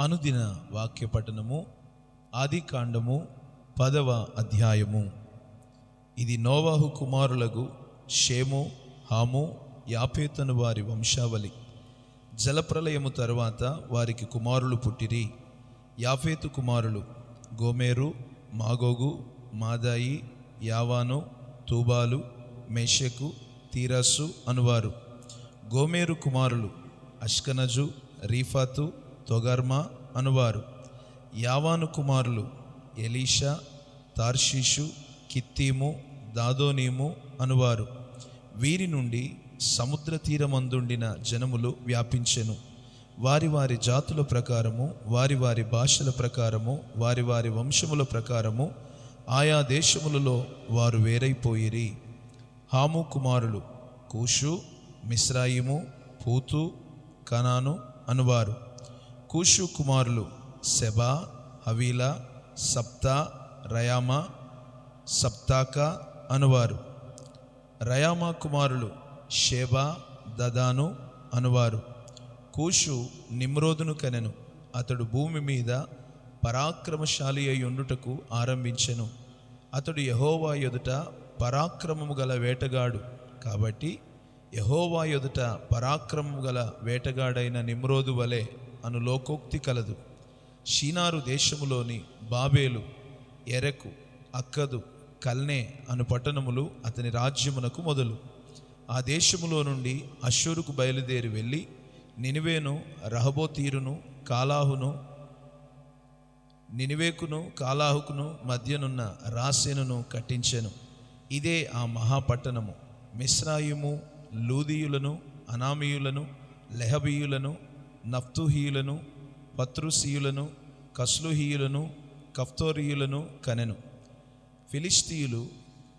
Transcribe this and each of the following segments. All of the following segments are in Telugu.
అనుదిన వాక్య పఠనము ఆది కాండము పదవ అధ్యాయము. ఇది నోవాహు కుమారులకు షేము హాము యాపేతను వారి వంశావళి. జలప్రలయము తరువాత వారికి కుమారులు పుట్టిరి. యాఫేతు కుమారులు గోమేరు మాగోగు మాదాయి యావాను తూబాలు మెషెకు తీరాసు అనువారు. గోమేరు కుమారులు అష్కనజు రీఫాతు తొగర్మ అనువారు. యావాను కుమారులు ఎలీషా తార్షీషు కిత్తీము దాదోనీము అనువారు. వీరి నుండి సముద్ర తీరమందుండిన జనములు వ్యాపించెను. వారి వారి జాతుల ప్రకారము వారి వారి భాషల ప్రకారము వారి వారి వంశముల ప్రకారము ఆయా దేశములలో వారు వేరైపోయిరి. హాము కుమారులు కూషు మిశ్రాయిము పూతు కనాను అనువారు. కూషు కుమారులు సెబా హవీలా సప్తా రయామా సప్తాక అనువారు. రయామా కుమారులు షేబా దదాను అనువారు. కూషు నిమ్రోదును కనెను. అతడు భూమి మీద పరాక్రమశాలి అయి ఉండుటకు ఆరంభించెను. అతడు యహోవా ఎదుట పరాక్రమము గల వేటగాడు. కాబట్టి యహోవా ఎదుట పరాక్రమము గల వేటగాడైన నిమ్రోదు వలె అను లోకోక్తి కలదు. షీనారు దేశములోని బాబేలు ఎరకు అక్కదు కల్నే అను పట్టణములు అతని రాజ్యమునకు మొదలు. ఆ దేశములో నుండి అశ్వరుకు బయలుదేరి వెళ్ళి నినివేను రహబోతీరును కాలాహును నినివేకును కాలాహుకును మధ్యనున్న రాసెనును కట్టించెను. ఇదే ఆ మహాపట్టణము. మిస్రాయిము లూదీయులను అనామీయులను లెహబీయులను నఫ్తుహీయులను పత్రుసీయులను కస్లుహీయులను కఫ్తోరీయులను కనెను. ఫిలిస్తీయులు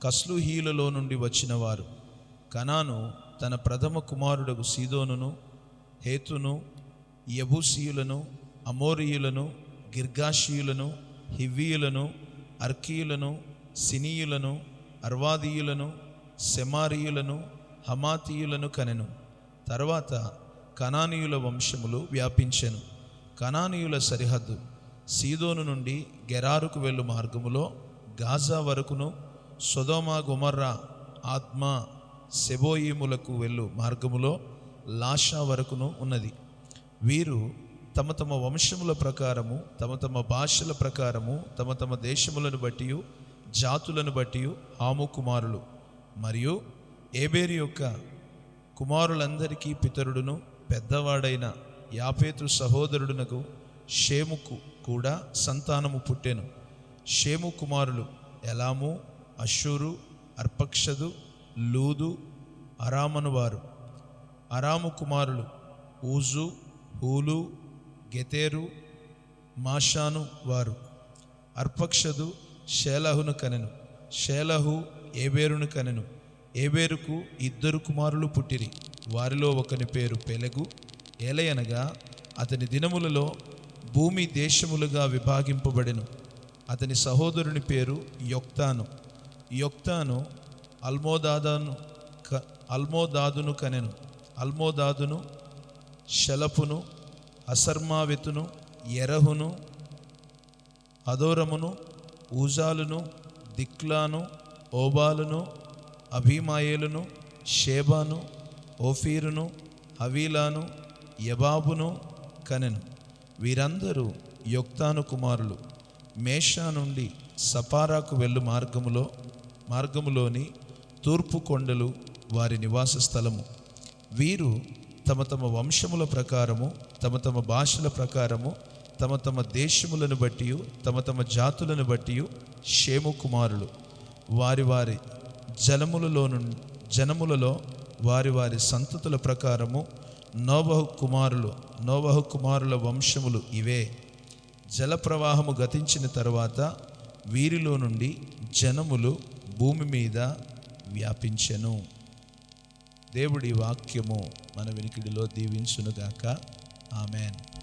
కస్లుహీయులలో నుండి వచ్చినవారు. కనాను తన ప్రథమ కుమారుడు సీదోనును హేతును యబూసీయులను అమోరియులను గిర్గాషీయులను హివ్వీయులను అర్కీయులను సినీయులను అర్వాదీయులను సెమారీయులను హమాతీయులను కనెను. తర్వాత కనానీయుల వంశములు వ్యాపించెను. కనానీయుల సరిహద్దు సీదోను నుండి గెరారుకు వెళ్ళు మార్గములో గాజా వరకును సొదోమా గుమర్రా ఆత్మ సెబోయిములకు వెళ్ళు మార్గములో లాషా వరకును ఉన్నది. వీరు తమ తమ వంశముల ప్రకారము తమ తమ భాషల ప్రకారము తమ తమ దేశములను బట్టి జాతులను బట్టి హాము కుమారులు. మరియు ఏబేరి యొక్క కుమారులందరికీ పితరుడును పెద్దవాడైన యాపేతు సహోదరుడునకు షేముకు కూడా సంతానము పుట్టెను. షేము కుమారులు ఎలాము అషూరు అర్పక్షదు లూదు అరామను వారు. అరాము కుమారులు ఊజు హూలు గెతేరు మాషాను వారు. అర్పక్షదు షేలహును కనెను. షేలహు ఏబేరును కనెను. ఏబేరుకు ఇద్దరు కుమారులు పుట్టిరి. వారిలో ఒకని పేరు పెలగు. ఏలయనగా అతని దినములలో భూమి దేశములుగా విభాగింపబడెను. అతని సహోదరుని పేరు యొక్తాను. యొక్తాను అల్మోదాదాను క అల్మోదాదును కనెను. అల్మోదాదును షలపును అసర్మావెతును ఎరహును అదోరమును ఊజాలును దిక్లాను ఓబాలును అభిమాయేలును షేబాను ఓఫీరును హవీలాను యబాబును కనెను. వీరందరూ యొక్తాను కుమారులు. మేషా నుండి సపారాకు వెళ్ళు మార్గములో మార్గములోని తూర్పు కొండలు వారి నివాస స్థలము. వీరు తమ తమ వంశముల ప్రకారము తమ తమ భాషల ప్రకారము తమ తమ దేశములను బట్టి తమ తమ జాతులను బట్టి షేము కుమారులు. వారి వారి జలములలో జనములలో వారి వారి సంతతుల ప్రకారము నోబహు కుమారులు నోబహు కుమారుల వంశములు ఇవే. జలప్రవాహము గతించిన తరువాత వీరిలో నుండి జనములు భూమి మీద వ్యాపించెను. దేవుడి వాక్యము మన వినికిడిలో దీవించునుగాక. ఆమెన్.